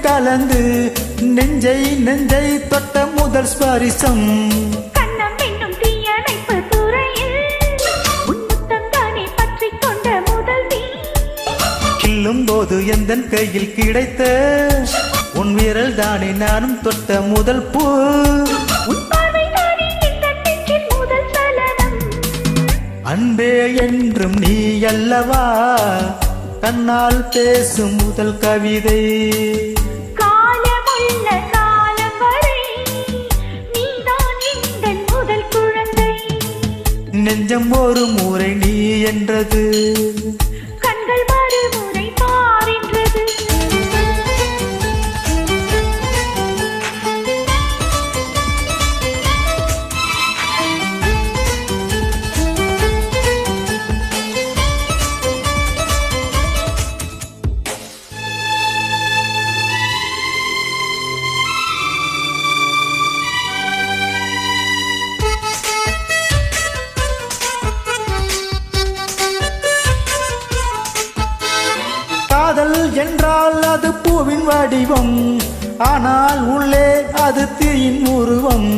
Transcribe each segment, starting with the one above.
கலந்து நெஞ்சை நெஞ்சை தொட்ட முதல் ஸ்பரிசம் போது எந்த கையில் கிடைத்த உன் விரல் தானே நானும் தொட்ட முதல் பூ. அன்பே என்றும் நீ அல்லவா? கண்ணால் பேசும் முதல் கவிதை. நெஞ்சம் ஒரு முறை நீ என்றது. கண்கள் மறுமுறை பாரின்றது. அது பூவின் வடிவம் ஆனால் உள்ளே அது தீயின் உருவம்.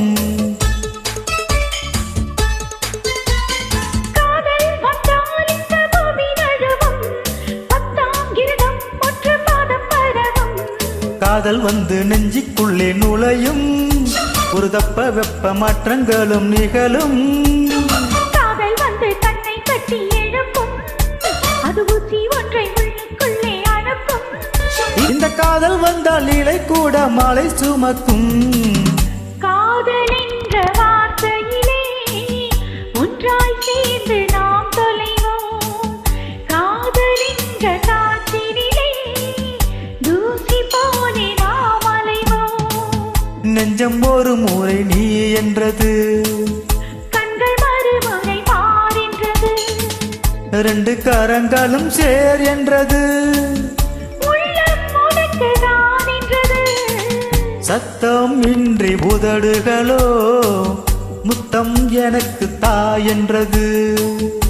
காதல் வந்து நெஞ்சிக்குள்ளே நுழையும் ஒரு தப்ப வெப்ப மாற்றங்களும் நிகழும். காதல் வந்தால் இலை கூட மலை சுமக்கும். காதல் என்ற வார்த்தையிலே ஒன்றாய் சேர்ந்து நாம் தொலைவோம். காதல் என்ற காற்றினிலே தூசி போலே நாம் அலைவோம். நெஞ்சம் ஒரு முறை நீ என்றது. கண்கள் மறுமுறை மாறின்றது. ரெண்டு கரங்களும் சேர் என்றது. சத்தம் இன்றி உதடுகளோ முத்தம் எனக்கு தாயென்றது. என்றது